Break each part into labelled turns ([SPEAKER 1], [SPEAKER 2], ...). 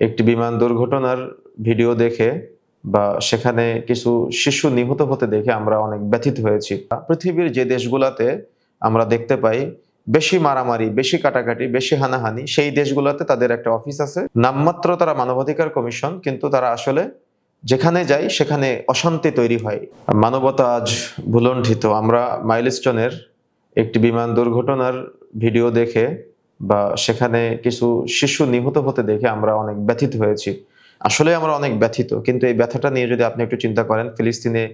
[SPEAKER 1] একটি বিমান দুর্ঘটনার ভিডিও দেখে বা সেখানে কিছু শিশু নিহত হতে দেখে আমরা অনেক ব্যথিত হয়েছি। পৃথিবীর যে দেশগুলোতে আমরা দেখতে পাই, বেশি মারামারি, বেশি কাটাকাটি, বেশি হানাহানি, সেই দেশগুলোতে তাদের একটা অফিস আছে। নামমাত্র তারা মানবাধিকার কমিশন, কিন্তু তারা আসলে যেখানে যাই, সেখানে অশান্তি তৈরি হয়। মানবতা আজ ভুলণ্ঠিত। আমরা মাইলস্টোনের একটি বিমান দুর্ঘটনার ভিডিও দেখে বা সেখানে কিছু শিশু নিহত হতে দেখে আমরা অনেক ব্যথিত হয়েছি। আসলে আমরা অনেক ব্যথিত, কিন্তু এই ব্যথাটা নিয়ে যদি আপনি একটু চিন্তা করেন, ফিলিস্তিনে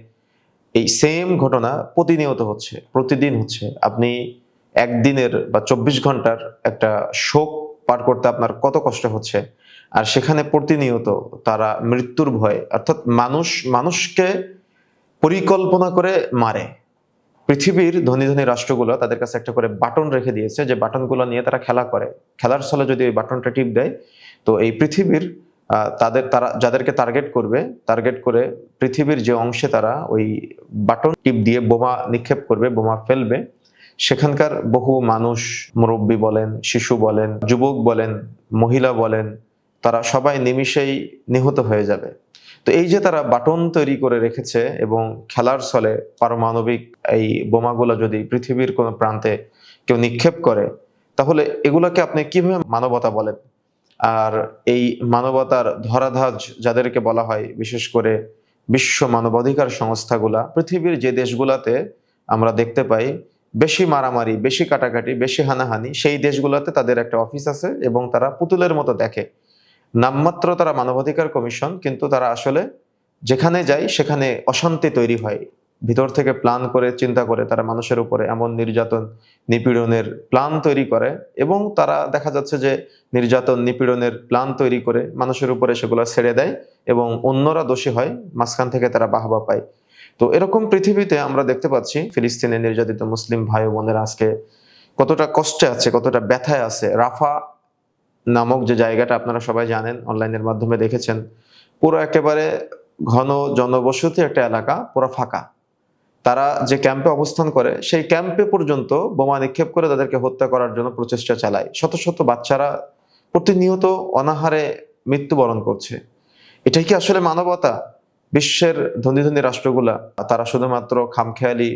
[SPEAKER 1] এই সেম ঘটনা প্রতিনিয়ত হচ্ছে, প্রতিদিন হচ্ছে। আপনি একদিনের বা চব্বিশ ঘণ্টার একটা শোক পার করতে আপনার কত কষ্ট হচ্ছে? আর সেখানে প্রতিনিয়ত তারা মৃত্যুর ভয়, অর্থাৎ মানুষ, মানুষকে পরিকল্পনা করে মারে। পৃথিবীর ধনী ধনী রাষ্ট্রগুলো তাদের কাছে একটা করে বাটন রেখে দিয়েছে যে বাটনগুলো নিয়ে তারা খেলা করে। খেলার ছলে যদি ওই বাটনটা টিপ দেয়, তো এই পৃথিবীর তাদের, তারা যাদেরকে টার্গেট করবে টার্গেট করে পৃথিবীর যে অংশে তারা ওই বাটন টিপ দিয়ে বোমা নিক্ষেপ করবে, বোমা ফেলবে, সেখানকার বহু মানুষ, মুরব্বী বলেন, শিশু বলেন, যুবক বলেন, মহিলা বলেন, তারা সবাই নিমিষেই নিহত হয়ে যাবে। তো এই যে তারা বাটন তৈরি করে রেখেছে এবং খেলার ছলে পারমাণবিক এই বোমাগুলো যদি পৃথিবীর কোনো প্রান্তে কেউ নিক্ষেপ করে, তাহলে এগুলোকে আপনি কীভাবে মানবতা বলেন? আর এই মানবতার ধরাধাজ যাদেরকে বলা হয়, বিশেষ করে বিশ্ব মানবাধিকার সংস্থাগুলা, পৃথিবীর যে দেশগুলাতে আমরা দেখতে পাই, বেশি মারামারি, বেশি কাটাকাটি, বেশি হানাহানি, সেই দেশগুলোতে তাদের একটা অফিস আছে এবং তারা পুতুলের মতো দেখে। নামমাত্র তারা মানবাধিকার কমিশন, কিন্তু তারা আসলে যেখানে যায় সেখানে অশান্তি তৈরি হয়। ভিতর থেকে প্ল্যান করে, চিন্তা করে, তারা মানুষের উপরে এমন নির্যাতন, নিপীড়নের প্ল্যান তৈরি করে এবং তারা দেখা যাচ্ছে যে নির্যাতন, নিপীড়নের প্ল্যান তৈরি করে মানুষের উপরে সেগুলো ছেড়ে দেয় এবং অন্যরা দোষী হয়, মাঝখান থেকে তারা বাহবা পায়। তো এরকম পৃথিবীতে আমরা দেখতে পাচ্ছি ফিলিস্তিনে নির্যাতিত মুসলিম ভাই বোনেরা আজকে কতটা কষ্টে আছে, কতটা ব্যথায় আছে। রাফা নামক যে জায়গাটা আপনারা সবাই জানেন, অনলাইনের মাধ্যমে দেখেছেন, পুরো একেবারে ঘন জনবসতি একটা এলাকা, পুরো ফাঁকা। তারা যে ক্যাম্পে অবস্থান করে, সেই ক্যাম্পে পর্যন্ত বোমা নিক্ষেপ করে তাদেরকে হত্যা করার জন্য প্রচেষ্টা চালায়। শত শত বাচ্চারা প্রতিনিয়ত অনাহারে মৃত্যুবরণ করছে। এটাই কি আসলে মানবতা? বিশ্বের ধনী ধনী রাষ্ট্রগুলা, তারা শুধুমাত্র খামখেয়ালি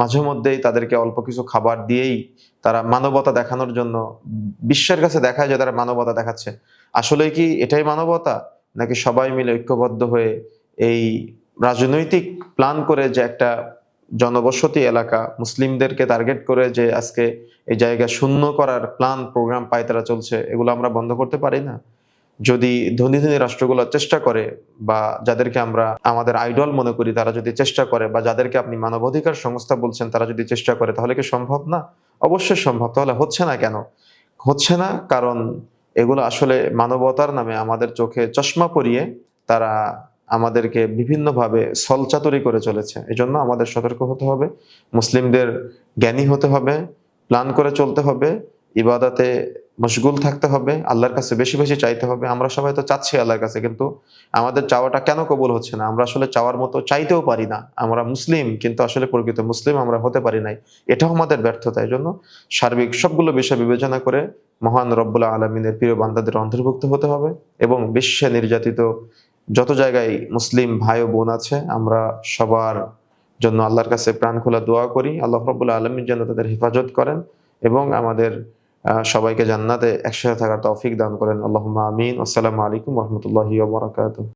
[SPEAKER 1] মাঝে মধ্যেই তাদেরকে অল্প কিছু খাবার দিয়েই তারা মানবতা দেখানোর জন্য বিশ্বের কাছে দেখায় যে তারা মানবতা দেখাচ্ছে। আসলে কি এটাই মানবতা? নাকি সবাই মিলে ঐক্যবদ্ধ হয়ে এই রাজনৈতিক প্ল্যান করে যে একটা জনবসতি এলাকা মুসলিমদেরকে টার্গেট করে যে আজকে এই জায়গা শূন্য করার প্ল্যান প্রোগ্রাম পায় তারা চলছে, এগুলো আমরা বন্ধ করতে পারি না? যদি ধনী ধনী রাষ্ট্রগুলো চেষ্টা করে বা যাদেরকে আমরা আমাদের আইডল মনে করি, তারা যদি চেষ্টা করে বা যাদেরকে আপনি মানবাধিকার সংস্থা বলছেন, তারা যদি চেষ্টা করে, তাহলে কি সম্ভব না? অবশ্যই সম্ভব। তাহলে হচ্ছে না কেন? হচ্ছে না কারণ এগুলো আসলে মানবতার নামে আমাদের চোখে চশমা পরিয়ে তারা আমাদেরকে বিভিন্নভাবে সলচাতরি করে চলেছে। এজন্য আমাদের সতর্ক হতে হবে, মুসলিমদের জ্ঞানী হতে হবে, প্ল্যান করে চলতে হবে, ইবাদাতে মশগুল থাকতে হবে, আল্লাহর কাছে বেশি বেশি চাইতে হবে। আমরা সবাই তো চাচ্ছি আল্লাহর কাছে, কিন্তু আমাদের চাওয়াটা কেন কবুল হচ্ছে না? আমরা আসলে চাওয়ার মতো চাইতেও পারি না। আমরা মুসলিম, কিন্তু আসলে প্রকৃত মুসলিম আমরা হতে পারি নাই। এটাও আমাদের ব্যর্থতা। এই জন্য সার্বিক সবগুলো বিষয় বিবেচনা করে মহান রব্বুল্লাহ আলমিনের প্রিয় বান্দাদের অন্তর্ভুক্ত হতে হবে এবং বিশ্বে নির্যাতিত যত জায়গায় মুসলিম ভাই ও বোন আছে, আমরা সবার জন্য আল্লাহর কাছে প্রাণ খোলা দোয়া করি। আল্লাহ রব্বুল্লাহ আলমীর যেন তাদের হেফাজত করেন এবং আমাদের সবাইকে জান্নাতে একসাথে থাকার তৌফিক দান করেন। আল্লাহ আমিন। আসসালামু আলাইকুম রহমতুল্লাহি ওবরাকাতুহ